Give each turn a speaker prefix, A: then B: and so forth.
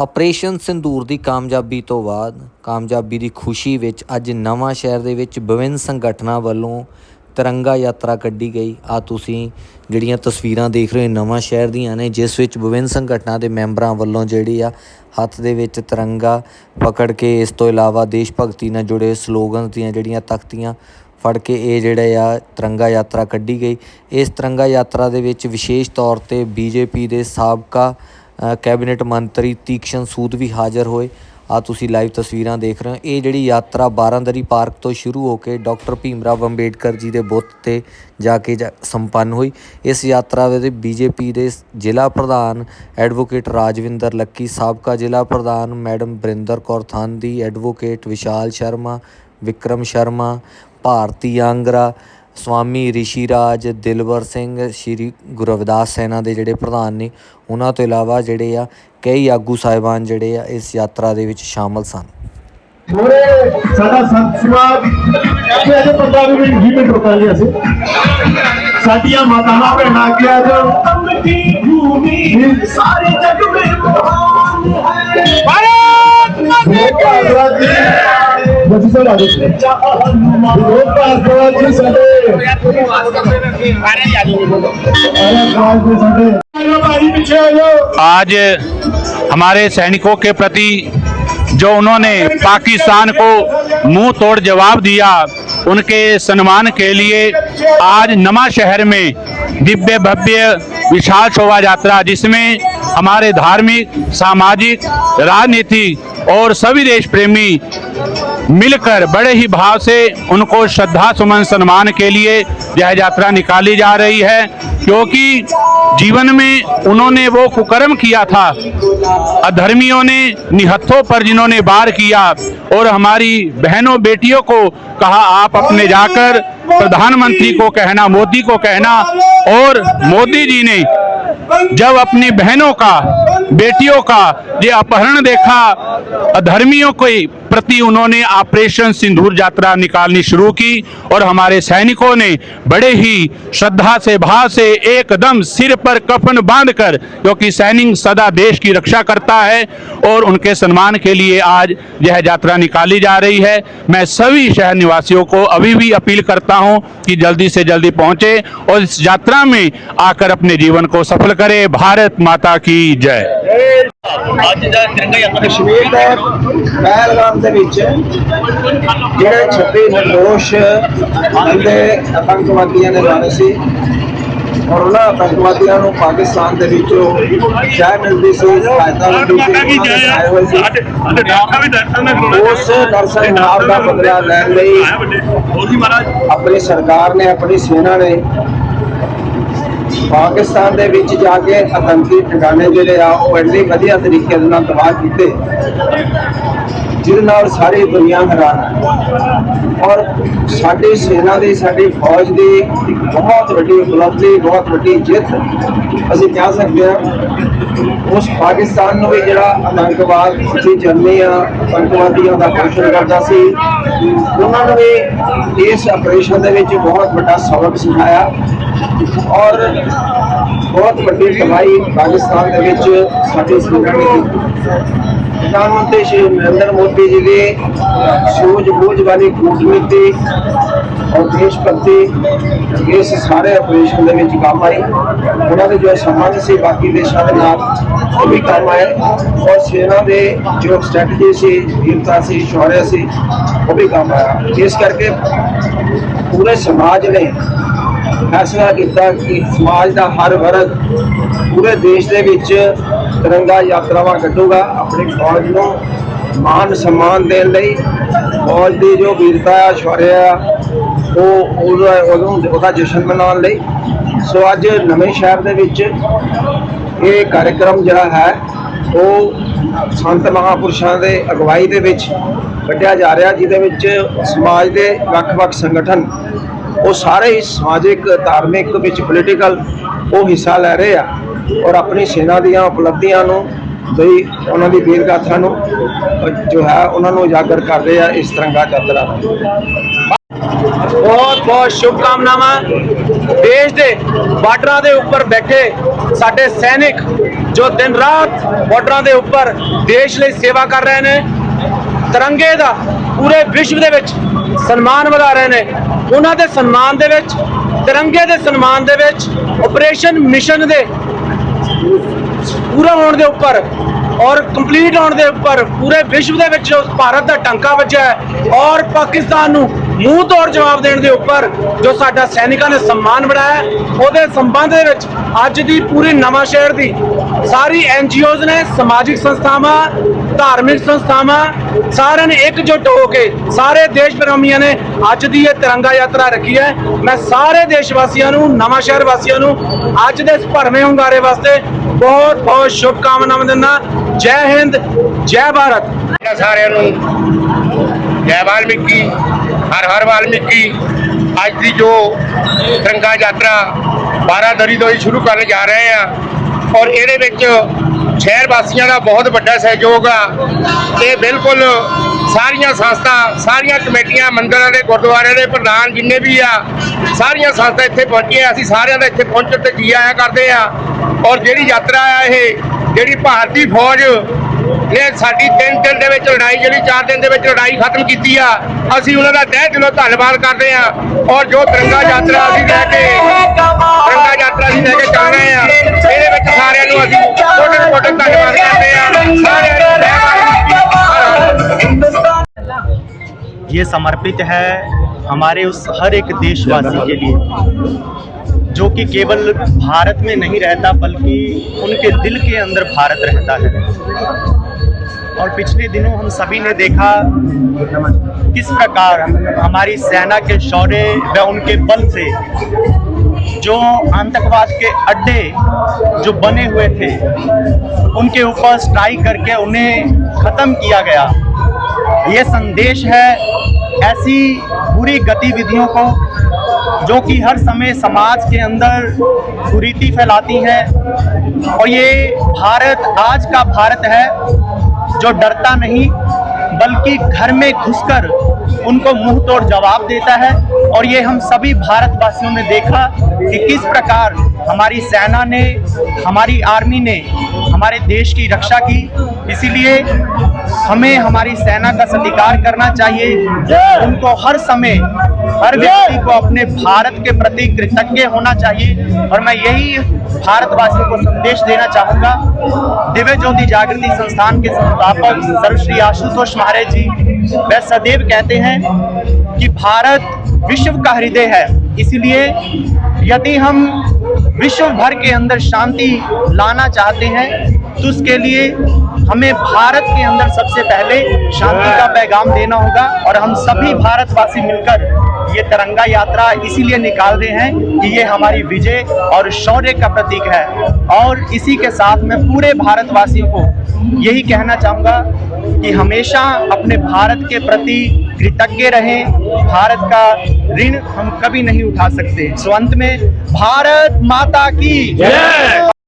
A: Operation sindoor ਦੀ ਕਾਮਯਾਬੀ ਤੋਂ ਬਾਅਦ ਕਾਮਯਾਬੀ ਦੀ ਖੁਸ਼ੀ ਵਿੱਚ ਅੱਜ ਨਵਾਂ ਸ਼ਹਿਰ ਦੇ ਵਿੱਚ ਵਿਭਿੰਨ ਸੰਗਠਨਾਂ ਵੱਲੋਂ ਤਿਰੰਗਾ ਯਾਤਰਾ ਕੱਢੀ ਗਈ। ਆ ਤੁਸੀਂ ਜਿਹੜੀਆਂ ਤਸਵੀਰਾਂ ਦੇਖ ਰਹੇ ਹੋ ਨਵਾਂ ਸ਼ਹਿਰ ਦੀਆਂ ਨੇ, ਜਿਸ ਵਿੱਚ ਵਿਭਿੰਨ ਸੰਗਠਨਾਂ ਦੇ ਮੈਂਬਰਾਂ ਵੱਲੋਂ ਜਿਹੜੀ ਆ ਹੱਥ ਦੇ ਵਿੱਚ ਤਿਰੰਗਾ ਪਕੜ ਕੇ ਇਸ ਤੋਂ ਇਲਾਵਾ ਦੇਸ਼ ਭਗਤੀ ਨਾਲ ਜੁੜੇ ਸਲੋਗਨਸ ਦੀਆਂ ਜਿਹੜੀਆਂ ਤਖਤੀਆਂ ਫੜ ਕੇ ਇਹ ਜਿਹੜੇ ਆ ਤਿਰੰਗਾ ਯਾਤਰਾ ਕੱਢੀ ਗਈ। ਇਸ ਤਿਰੰਗਾ ਯਾਤਰਾ ਦੇ ਵਿੱਚ ਵਿਸ਼ੇਸ਼ ਤੌਰ ਤੇ ਬੀਜੇਪੀ ਦੇ ਸਾਬਕਾ ਕੈਬਨਿਟ ਮੰਤਰੀ ਤੀਕਸ਼ਣ ਸੂਦ ਵੀ ਹਾਜ਼ਰ ਹੋਏ। ਆ ਤੁਸੀਂ ਲਾਈਵ ਤਸਵੀਰਾਂ ਦੇਖ ਰਹੇ ਹੋ। ਇਹ ਜਿਹੜੀ ਯਾਤਰਾ ਬਾਰਾਂਦਰੀ ਪਾਰਕ ਤੋਂ ਸ਼ੁਰੂ ਹੋ ਕੇ ਡਾਕਟਰ ਭੀਮਰਾਵ ਅੰਬੇਡਕਰ ਜੀ ਦੇ ਬੁੱਤ ਤੇ ਜਾ ਕੇ ਜਾ- ਸੰਪੰਨ ਹੋਈ। ਇਸ ਯਾਤਰਾ ਵਿੱਚ ਬੀਜੇਪੀ ਦੇ ਜ਼ਿਲ੍ਹਾ ਪ੍ਰਧਾਨ ਐਡਵੋਕੇਟ ਰਾਜਵਿੰਦਰ ਲੱਕੀ, ਸਾਬਕਾ ਜ਼ਿਲ੍ਹਾ ਪ੍ਰਧਾਨ ਮੈਡਮ ਬਰਿੰਦਰ ਕੌਰ ਥਾਂਦੀ, ਐਡਵੋਕੇਟ ਵਿਸ਼ਾਲ ਸ਼ਰਮਾ, ਵਿਕਰਮ ਸ਼ਰਮਾ, ਭਾਰਤੀ ਆਂਗਰਾ ਸਵਾਮੀ ਰਿਸ਼ੀ ਰਾਜ ਦਿਲਵਰ ਸਿੰਘ ਸ਼੍ਰੀ ਗੁਰੂ ਰਵਿਦਾਸ ਸੈਨਾ ਦੇ ਜਿਹੜੇ ਪ੍ਰਧਾਨ ਨੇ ਉਹਨਾਂ ਤੋਂ ਇਲਾਵਾ ਜਿਹੜੇ ਆ ਕਈ ਆਗੂ ਸਾਹਿਬਾਨ ਜਿਹੜੇ ਆ ਇਸ ਯਾਤਰਾ ਦੇ ਵਿੱਚ ਸ਼ਾਮਲ ਸਨ।
B: ਸਾਡੀਆਂ ਮਾਤਾਵਾਂ ਭੈਣਾਂ ਅੱਗੇ
C: ਅਜ ਭੂਮੀ ਸਾਰੇ ਜਗ ਮੇ ਮਹਾਨ ਹੈ
B: ਭਾਰਤ ਮਾਤਾ ਦੀ प्रतिसाद आदेशले लोकका आशीर्वादले सधैँ
D: आज हमारे सैनिकों के प्रति जो उन्होंने पाकिस्तान को मुँह तोड़ जवाब दिया, उनके सम्मान के लिए आज नमा शहर में दिव्य भव्य विशाल शोभा यात्रा, जिसमें हमारे धार्मिक, सामाजिक राजनीतिक और सभी देश प्रेमी मिलकर बड़े ही भाव से उनको श्रद्धा, सुमन, सम्मान के लिए यह यात्रा निकाली जा रही है, क्योंकि जीवन में उन्होंने वो कुकर्म किया था, अधर्मियों ने निहत्थों पर जिन्होंने वार किया और हमारी बहनों, बेटियों को कहा, आप अपने जाकर प्रधानमंत्री को कहना मोदी को कहना और मोदी जी ने जब अपनी बहनों का बेटियों का ये अपहरण देखा अधर्मियों के प्रति उन्होंने ऑपरेशन सिंदूर यात्रा निकालनी शुरू की और हमारे सैनिकों ने बड़े ही श्रद्धा से, भाव से एकदम सिर पर कफन बांधकर, क्योंकि सैनिक सदा देश की रक्षा करता है और उनके सम्मान के लिए आज यह यात्रा निकाली जा रही है। मैं सभी शहर निवासियों को अभी भी अपील करता हूँ कि जल्दी से जल्दी पहुँचे और इस यात्रा में आकर अपने जीवन को सफल करें। भारत माता की जय।
E: ਕਸ਼ਮੀਰ ਦੇ ਪਹਿਲਗਾਮ ਦੇ ਵਿੱਚ ਜਿਹੜੇ 26 ਨਿਰਦੋਸ਼ ਬੰਦੇ ਆਤੰਕਵਾਦੀਆਂ ਨੇ ਮਾਰੇ ਸੀ ਔਰ ਉਹਨਾਂ ਆਤੰਕਵਾਦੀਆਂ ਨੂੰ ਪਾਕਿਸਤਾਨ ਦੇ ਵਿੱਚੋਂ ਸ਼ਹਿ ਮਿਲਦੀ ਸੀ ਸਹਾਇਤਾ ਮਿਲਦੀ ਸੀ ਉਹਨਾਂ ਦੇ ਆਏ ਹੋਏ ਸੀ। ਉਸ ਨਰਸੰਹਾਰ ਦਾ ਬਦਲਾ ਲੈਣ ਲਈ ਆਪਣੀ ਸਰਕਾਰ ਨੇ ਆਪਣੀ ਸੈਨਾ ਨੇ ਪਾਕਿਸਤਾਨ ਦੇ ਵਿੱਚ ਜਾ ਕੇ ਆਤੰਕੀ ਠਿਕਾਣੇ ਜਿਹੜੇ ਆ, ਉਹ ਇੰਨੇ ਵਧੀਆ ਤਰੀਕੇ ਦੇ ਨਾਲ ਤਬਾਹ ਕੀਤੇ, ਜਿਹਦੇ ਨਾਲ ਸਾਰੀ ਦੁਨੀਆ ਹੈਰਾਨ ਹੈ। ਔਰ ਸਾਡੀ ਸੈਨਾ ਦੀ, ਸਾਡੀ ਫੌਜ ਦੀ ਬਹੁਤ ਵੱਡੀ ਉਪਲਬਧੀ, ਬਹੁਤ ਵੱਡੀ ਜਿੱਤ ਅਸੀਂ ਕਹਿ ਸਕਦੇ ਹਾਂ। ਉਸ ਪਾਕਿਸਤਾਨ ਨੂੰ ਵੀ ਜਿਹੜਾ ਆਤੰਕਵਾਦ ਦੀ ਜਰਨੀ ਆ, ਆਤੰਕਵਾਦੀਆਂ ਦਾ ਪੋਸ਼ਣ ਕਰਦਾ ਸੀ, ਉਹਨਾਂ ਨੂੰ ਵੀ ਇਸ ਆਪਰੇਸ਼ਨ ਦੇ ਵਿੱਚ ਬਹੁਤ ਵੱਡਾ ਸਬਕ ਸਿਖਾਇਆ। ਔਰ ਬਹੁਤ ਵੱਡੀ ਕਮਾਈ ਪਾਕਿਸਤਾਨ ਦੇ ਵਿੱਚ ਸਾਡੀ ਸੈਨਾ ਨੇ ਪ੍ਰਧਾਨ ਮੰਤਰੀ ਸ਼੍ਰੀ ਨਰਿੰਦਰ ਮੋਦੀ ਜੀ ਦੀ ਸੂਝ-ਬੂਝ ਵਾਲੀ ਕੂਟਨੀਤੀ ਔਰ ਦੇਸ਼ ਭਗਤੀ, ਇਸ ਸਾਰੇ ਆਪਰੇਸ਼ਨ ਦੇ ਵਿੱਚ ਕੰਮ ਆਈ। ਉਹਨਾਂ ਦੇ ਜੋ ਸੰਬੰਧ ਸੀ, ਬਾਕੀ ਦੇਸ਼ਾਂ ਦੇ ਨਾਲ ਉਹ ਵੀ ਕੰਮ ਆਏ। ਔਰ ਸੈਨਾ ਦੇ ਜੋ ਸਟ੍ਰੈਟਜੀ ਸੀ ਵੀਰਤਾ ਸੀ ਸ਼ੌਰਯ ਸੀ, ਉਹ ਵੀ ਕੰਮ ਆਇਆ। ਇਸ ਕਰਕੇ ਪੂਰੇ ਸਮਾਜ ਨੇ ਫੈਸਲਾ ਕੀਤਾ ਕਿ ਸਮਾਜ ਦਾ ਹਰ ਵਰਗ ਪੂਰੇ ਦੇਸ਼ ਦੇ ਵਿੱਚ ਤਿਰੰਗਾ ਯਾਤਰਾਵਾਂ ਕੱਢੂਗਾ ਆਪਣੀ ਫੌਜ ਨੂੰ ਮਾਨ ਸਨਮਾਨ ਦੇਣ ਲਈ। ਫੌਜ ਦੀ ਜੋ ਵੀਰਤਾ ਆ, ਸ਼ੌਰਯ ਆ, ਉਹ ਉਹਦਾ ਉਹਨੂੰ- ਉਹਦਾ ਜਸ਼ਨ ਮਨਾਉਣ ਲਈ। ਸੋ ਅੱਜ ਨਵੇਂ ਸ਼ਹਿਰ ਦੇ ਵਿੱਚ ਇਹ ਕਾਰਜਕ੍ਰਮ ਜਿਹੜਾ ਹੈ, ਉਹ ਸੰਤ ਮਹਾਪੁਰਸ਼ਾਂ ਦੇ ਅਗਵਾਈ ਦੇ ਵਿੱਚ ਕੱਢਿਆ ਜਾ ਰਿਹਾ, ਜਿਹਦੇ ਵਿੱਚ ਸਮਾਜ ਦੇ ਵੱਖ-ਵੱਖ ਸੰਗਠਨ ਉਹ ਸਾਰੇ ਹੀ ਸਮਾਜਿਕ, ਧਾਰਮਿਕ ਵਿੱਚ ਪੋਲੀਟੀਕਲ ਉਹ ਹਿੱਸਾ ਲੈ ਰਹੇ ਆ ਔਰ ਆਪਣੀ ਸੈਨਾ ਦੀਆਂ ਉਪਲਬਧੀਆਂ ਨੂੰ ਬਈ ਉਹਨਾਂ ਦੀ ਵੀਰ ਗਾਥਾ ਨੂੰ ਜੋ ਹੈ ਉਹਨਾਂ ਨੂੰ ਉਜਾਗਰ ਕਰ ਰਹੇ ਆ ਇਸ ਤਿਰੰਗਾ ਯਾਤਰਾ ਰਾਹੀਂ
F: ਬਹੁਤ ਬਹੁਤ ਸ਼ੁਭਕਾਮਨਾਵਾਂ। ਦੇਸ਼ ਦੇ ਬਾਰਡਰਾਂ ਦੇ ਉੱਪਰ ਬੈਠੇ ਸਾਡੇ ਸੈਨਿਕ ਜੋ ਦਿਨ ਰਾਤ ਬਾਰਡਰਾਂ ਦੇ ਉੱਪਰ ਦੇਸ਼ ਲਈ ਸੇਵਾ ਕਰ ਰਹੇ ਨੇ, ਤਿਰੰਗੇ ਦਾ ਪੂਰੇ ਵਿਸ਼ਵ ਦੇ ਵਿੱਚ ਸਨਮਾਨ ਵਧਾ ਰਹੇ ਨੇ। ਉਹਨਾਂ ਦੇ ਸਨਮਾਨ ਦੇ ਵਿੱਚ, ਤਿਰੰਗੇ ਦੇ ਸਨਮਾਨ ਦੇ ਵਿੱਚ ਆਪਰੇਸ਼ਨ ਮਿਸ਼ਨ ਦੇ ਪੂਰਾ ਹੋਣ ਦੇ ਉੱਪਰ ਔਰ ਕੰਪਲੀਟ ਹੋਣ ਦੇ ਉੱਪਰ ਪੂਰੇ ਵਿਸ਼ਵ ਦੇ ਵਿੱਚ ਜੋ ਭਾਰਤ ਦਾ ਟਾਂਕਾ ਵੱਜਿਆ ਹੈ ਔਰ ਪਾਕਿਸਤਾਨ ਨੂੰ ਮੂੰਹ ਤੋੜ ਜਵਾਬ ਦੇਣ ਦੇ ਉੱਪਰ ਜੋ ਸਾਡਾ ਸੈਨਿਕਾਂ ਨੇ ਸਨਮਾਨ ਬਣਾਇਆ ਉਹਦੇ ਸੰਬੰਧ ਦੇ ਵਿੱਚ ਅੱਜ ਦੀ ਪੂਰੀ ਨਵਾਂ ਸ਼ਹਿਰ ਦੀ ਸਾਰੀ ਐਨਜੀਓਜ਼ ਨੇ, ਸਮਾਜਿਕ ਸੰਸਥਾਵਾਂ ਧਾਰਮਿਕ ਸੰਸਥਾਵਾਂ ਸਾਰਿਆਂ ਨੇ ਇਕਜੁੱਟ ਹੋ ਕੇ ਸਾਰੇ ਦੇਸ਼ ਪ੍ਰੇਮੀਆਂ ਨੇ ਅੱਜ ਦੀ ਇਹ ਤਿਰੰਗਾ ਯਾਤਰਾ ਰੱਖੀ ਹੈ। ਮੈਂ ਸਾਰੇ ਦੇਸ਼ ਵਾਸੀਆਂ ਨੂੰ, ਨਵਾਂ ਸ਼ਹਿਰ ਵਾਸੀਆਂ ਨੂੰ ਅੱਜ ਦੇ ਇਸ ਭਰਵੇਂ ਹੁੰਗਾਰੇ ਵਾਸਤੇ ਬਹੁਤ ਬਹੁਤ ਸ਼ੁਭ ਕਾਮਨਾਵਾਂ ਦਿੰਦਾ ਜੈ ਹਿੰਦ, ਜੈ ਭਾਰਤ।
G: ਇਹਨਾਂ ਸਾਰਿਆਂ ਨੂੰ ਜੈ ਵਾਲਮੀਕੀ, ਹਰ ਹਰ ਵਾਲਮੀਕੀ। ਅੱਜ ਦੀ ਜੋ ਤਿਰੰਗਾ ਯਾਤਰਾ ਬਾਰਾਦਰੀ ਤੋਂ ਹੀ ਸ਼ੁਰੂ ਕਰਨ ਜਾ ਰਹੇ ਆ ਔਰ ਇਹਦੇ ਵਿੱਚ ਸ਼ਹਿਰ ਵਾਸੀਆਂ ਦਾ ਬਹੁਤ ਵੱਡਾ ਸਹਿਯੋਗ ਆ ਇਹ ਬਿਲਕੁਲ ਸਾਰੀਆਂ ਸੰਸਥਾ, ਸਾਰੀਆਂ ਕਮੇਟੀਆਂ ਮੰਦਰਾਂ ਦੇ, ਗੁਰਦੁਆਰਿਆਂ ਦੇ ਪ੍ਰਧਾਨ ਜਿੰਨੇ ਵੀ ਆ, ਸਾਰੀਆਂ ਸੰਸਥਾ ਇੱਥੇ ਪਹੁੰਚੀਆਂ, ਅਸੀਂ ਸਾਰਿਆਂ ਦਾ ਇੱਥੇ ਪਹੁੰਚਣ ਤੇ ਜੀ ਆਇਆ ਕਰਦੇ ਆ। ਔਰ ਜਿਹੜੀ ਯਾਤਰਾ ਆ ਇਹ, ਜਿਹੜੀ ਭਾਰਤੀ ਫੌਜ ਨੇ ਸਾਡੀ ਤਿੰਨ ਦਿਨ ਦੇ ਵਿੱਚ ਲੜਾਈ ਜਿਹੜੀ ਚਾਰ ਦਿਨ ਦੇ ਵਿੱਚ ਲੜਾਈ ਖਤਮ ਕੀਤੀ ਆ ਅਸੀਂ ਉਹਨਾਂ ਦਾ ਤਹਿ ਦਿਲੋਂ ਧੰਨਵਾਦ ਕਰਦੇ ਆ ਔਰ ਜੋ ਤਿਰੰਗਾ ਯਾਤਰਾ ਅਸੀਂ ਲੈ ਕੇ ਤਿਰੰਗਾ ਯਾਤਰਾ ਅਸੀਂ ਲੈ ਕੇ ਚੱਲ ਰਹੇ ਆ ਇਹਦੇ ਵਿੱਚ ਸਾਰਿਆਂ ਨੂੰ ਅਸੀਂ ਛੋਟੇ ਛੋਟੇ ਧੰਨਵਾਦ ਕਰਦੇ ਆ ਸਾਰਿਆਂ ਨੂੰ ਜੈ ਵਾਲਮੀਕੀ ਹਰ ਹਰ
H: ये समर्पित है हमारे उस हर एक देशवासी के लिए जो कि केवल भारत में नहीं रहता बल्कि उनके दिल के अंदर भारत रहता है और पिछले दिनों हम सभी ने देखा किस प्रकार हमारी सेना के शौर्य व उनके बल से जो आतंकवाद के अड्डे जो बने हुए थे, उनके ऊपर स्ट्राइक करके उन्हें ख़त्म किया गया। ये संदेश है ऐसी बुरी गतिविधियों को जो कि हर समय समाज के अंदर कुरीति फैलाती हैं। और ये भारत, आज का भारत है जो डरता नहीं, बल्कि घर में घुसकर उनको मुँह तोड़ जवाब देता है। और ये हम सभी भारतवासियों ने देखा कि किस प्रकार हमारी सेना ने, हमारी आर्मी ने हमारे देश की रक्षा की। इसीलिए हमें हमारी सेना का सत्कार करना चाहिए। उनको हर समय हर व्यक्ति को अपने भारत के प्रति कृतज्ञ होना चाहिए। और मैं यही भारतवासियों को संदेश देना चाहूँगा। दिव्य ज्योति जागृति संस्थान के संस्थापक सर्वश्री आशुतोष महाराज जी वह सदैव कहते हैं कि भारत विश्व का हृदय है। इसलिए यदि हम विश्व भर के अंदर शांति लाना चाहते हैं तो उसके लिए हमें भारत के अंदर सबसे पहले शांति का पैगाम देना होगा और हम सभी भारतवासी मिलकर ये तिरंगा यात्रा इसीलिए निकाल रहे हैं कि ये हमारी विजय और शौर्य का प्रतीक है। और इसी के साथ मैं पूरे भारतवासियों को यही कहना चाहूँगा कि हमेशा अपने भारत के प्रति कृतज्ञ रहें। भारत का ऋण हम कभी नहीं उठा सकते। सो अंत में भारत माता की